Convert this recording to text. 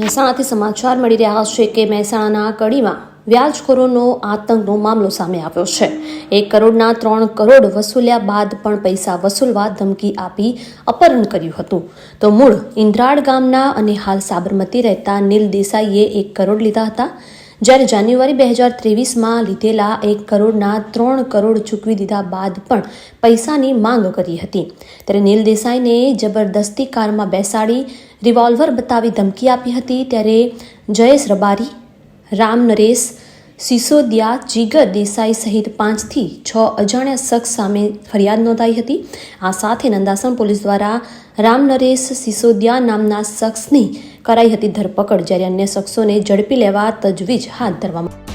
મહેસાણાથી સમાચાર મળી રહ્યા છે કે મહેસાણાના કડીમાં વ્યાજખોરોનો આતંકનો મામલો સામે આવ્યો છે. એક કરોડના ત્રણ કરોડ વસૂલ્યા બાદ પણ પૈસા વસૂલવા ધમકી આપી અપહરણ કર્યું હતું. તો મૂળ ઇન્દ્રાળ ગામના અને હાલ સાબરમતી રહેતા નીલ દેસાઈએ એક કરોડ લીધા હતા. જ્યારે જાન્યુઆરી બે હજાર ત્રેવીસમાં લીધેલા એક કરોડના ત્રણ કરોડ ચૂકવી દીધા બાદ પણ પૈસાની માંગ કરી હતી. ત્યારે નીલ દેસાઈને જબરદસ્તી કારમાં બેસાડી રિવોલ્વર બતાવી ધમકી આપી હતી. ત્યારે જયેશ રબારી, રામ નરેશ, સિસોદિયા, જીગર દેસાઈ સહિત પાંચથી છ અજાણ્યા શખ્સ સામે ફરિયાદ નોંધાઈ હતી. આ સાથે નંદાસણ પોલીસ દ્વારા રામ નરેશ સિસોદિયા નામના શખ્સની કરાઈ હતી ધરપકડ જ્યારે અન્ય શખ્સોને ઝડપી લેવા તજવીજ હાથ ધરવામાં